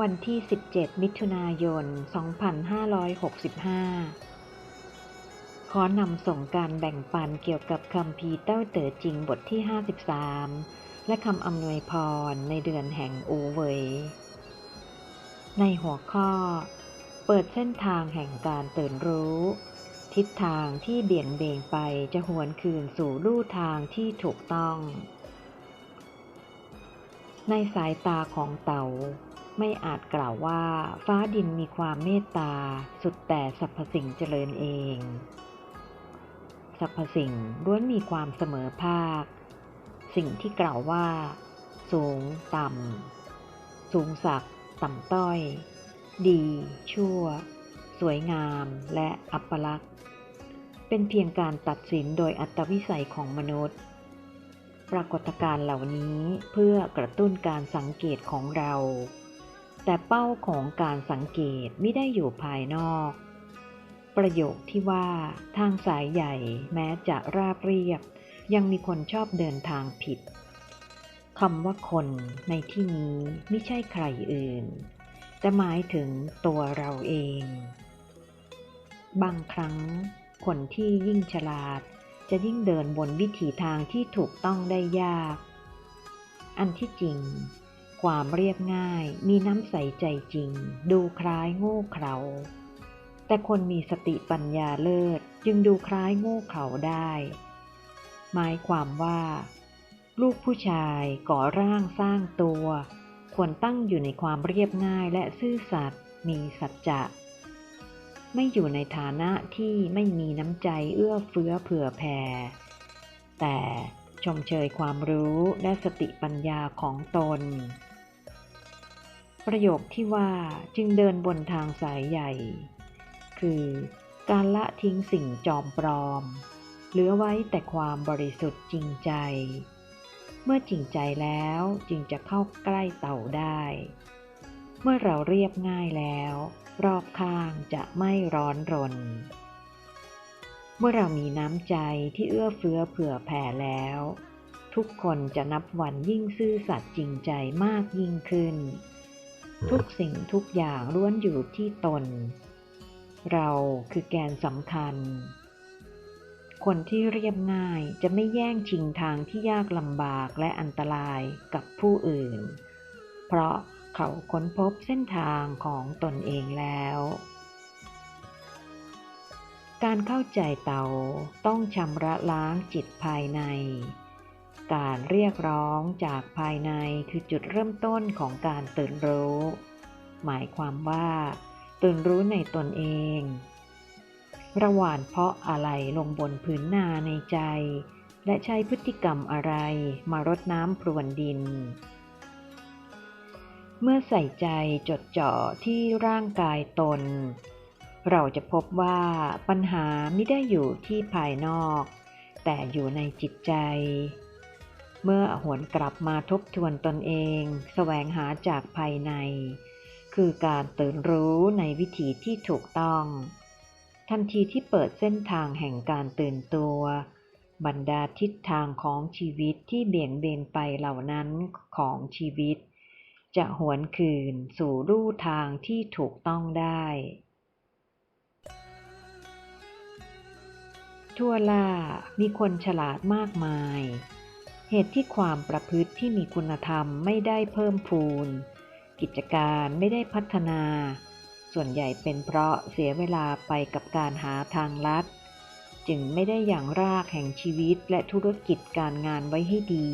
วันที่ 17 มิถุนายน 2565 ขอนำส่งการแบ่งปันเกี่ยวกับคำพีเต้าเต๋อจริงบทที่ 53 และคำอำนวยพรในเดือนแห่งอูเวยในหัวข้อ เปิดเส้นทางแห่งการตื่นรู้ ทิศทางที่เบี่ยงเบนไปจะหวนคืนสู่ลู่ทางที่ถูกต้อง ในสายตาของเต่า ไม่อาจกล่าวว่าฟ้าดินมีความเมตตา สุดแต่สรรพสิ่งเจริญเองสรรพสิ่งล้วนมีความเสมอภาค สิ่งที่กล่าวว่า สูง ต่ำ สูงสัก ต่ำต้อย ดี ชั่ว สวยงาม และอัปลักษณ์เป็นเพียงการตัดสินโดยอัตวิสัยของมนุษย์ ปรากฏการณ์เหล่านี้เพื่อกระตุ้นการสังเกตของเรา แต่เป้าของการสังเกตไม่ได้อยู่ภายนอก ประโยคที่ว่า ทางสายใหญ่แม้จะราบเรียบ ยังมีคนชอบเดินทางผิดคำว่าคนในที่นี้ไม่ใช่ใครอื่นจะหมายถึงตัวเราเอง บางครั้ง คนที่ยิ่งฉลาด จะยิ่งเดินบนวิถีทางที่ถูกต้องได้ยาก อันที่จริง ความเรียบง่ายมีน้ำใสใจจริง ดูคล้ายโง่เขลาแต่คนมีสติปัญญาเลิศจึงดูคล้ายโง่เขลาได้ หมายความว่า ลูกผู้ชายก่อร่างสร้างตัว ควรตั้งอยู่ในความเรียบง่ายและซื่อสัตย์มีสัจจะไม่อยู่ในฐานะที่ไม่มีน้ำใจเอื้อเฟื้อเผื่อแผ่ แต่ชมเชยความรู้และสติปัญญาของตน ประโยคที่ว่าจึงเดินบนทางสายใหญ่ คือการละทิ้งสิ่งจอมปลอม เหลือไว้แต่ความบริสุทธิ์จริงใจ เมื่อจริงใจแล้วจึงจะเข้าใกล้เต่าได้ เมื่อเราเรียบง่ายแล้ว รอบข้างจะไม่ร้อนรน เมื่อเรามีน้ำใจที่เอื้อเฟื้อเผื่อแผ่แล้ว ทุกคนจะนับวันยิ่งซื่อสัตย์จริงใจมากยิ่งขึ้น ทุกสิ่งทุกอย่างล้วนอยู่ที่ตน เราคือแกนสำคัญ คนที่เรียบง่ายจะไม่แย่งชิงทางที่ยากลำบากและอันตรายกับผู้อื่น เพราะเขาค้นพบเส้นทางของตนเองแล้ว การเข้าใจเตาต้องชำระล้างจิตภายใน การเรียกร้องจากภายในคือจุดเริ่มต้นของการตื่นรู้ หมายความว่า ตื่นรู้ในตนเอง ระหว่างเพาะอะไรลงบนพื้นนาในใจ และใช้พฤติกรรมอะไรมารดน้ำพรวนดิน เมื่อใส่ใจจดจ่อที่ร่างกายตน เราจะพบว่าปัญหาไม่ได้อยู่ที่ภายนอก แต่อยู่ในจิตใจ เมื่อหวนกลับมาทบทวนตนเองแสวงหาจากภายใน คือการตื่นรู้ในวิถีที่ถูกต้อง ทันทีที่เปิดเส้นทางแห่งการตื่นตัว บรรดาทิศทางของชีวิตที่เบี่ยงเบนไปเหล่านั้นของชีวิต จะหวนคืนสู่ลู่ทางที่ถูกต้องได้ทั่วล่ามีคนฉลาดมากมาย เหตุที่ความประพฤติที่มีคุณธรรมไม่ได้เพิ่มพูน กิจการไม่ได้พัฒนา ส่วนใหญ่เป็นเพราะเสียเวลาไปกับการหาทางลัด จึงไม่ได้อย่างรากแห่งชีวิตและธุรกิจการงานไว้ให้ดี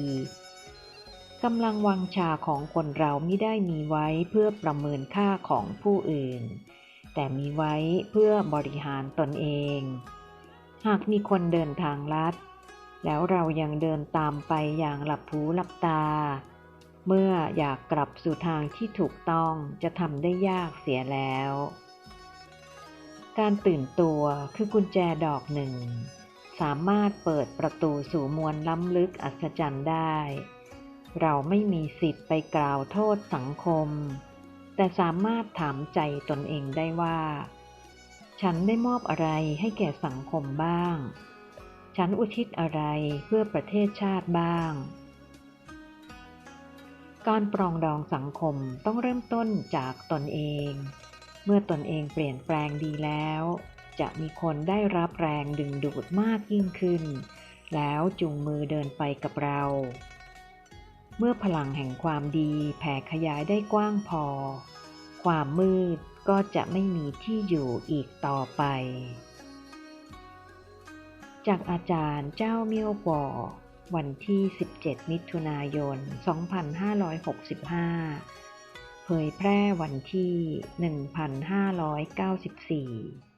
กำลังวังชาของคนเราไม่ได้มีไว้เพื่อประเมินค่าของผู้อื่น แต่มีไว้เพื่อบริหารตนเอง หากมีคนเดินทางลัด แล้วเรายังเดินตามไปอย่างหลับหูหลับตา เมื่ออยากกลับสู่ทางที่ถูกต้องจะทำได้ยากเสียแล้ว การตื่นตัวคือกุญแจดอกหนึ่ง สามารถเปิดประตูสู่มวลล้ำลึกอัศจรรย์ได้ เราไม่มีสิทธิ์ไปกล่าวโทษสังคม แต่สามารถถามใจตนเองได้ว่า ฉันได้มอบอะไรให้แก่สังคมบ้าง ฉันอุทิศอะไรเพื่อประเทศชาติบ้าง การปรองดองสังคมต้องเริ่มต้นจากตนเอง เมื่อตนเองเปลี่ยนแปลงดีแล้ว จะมีคนได้รับแรงดึงดูดมากยิ่งขึ้น แล้วจูงมือเดินไปกับเรา เมื่อพลังแห่งความดีแผ่ขยายได้กว้างพอ ความมืดก็จะไม่มีที่อยู่อีกต่อไป จากอาจารย์เจ้าเมียวปอวันที่ 17 มิถุนายน 2565 เผยแพร่วันที่ 1594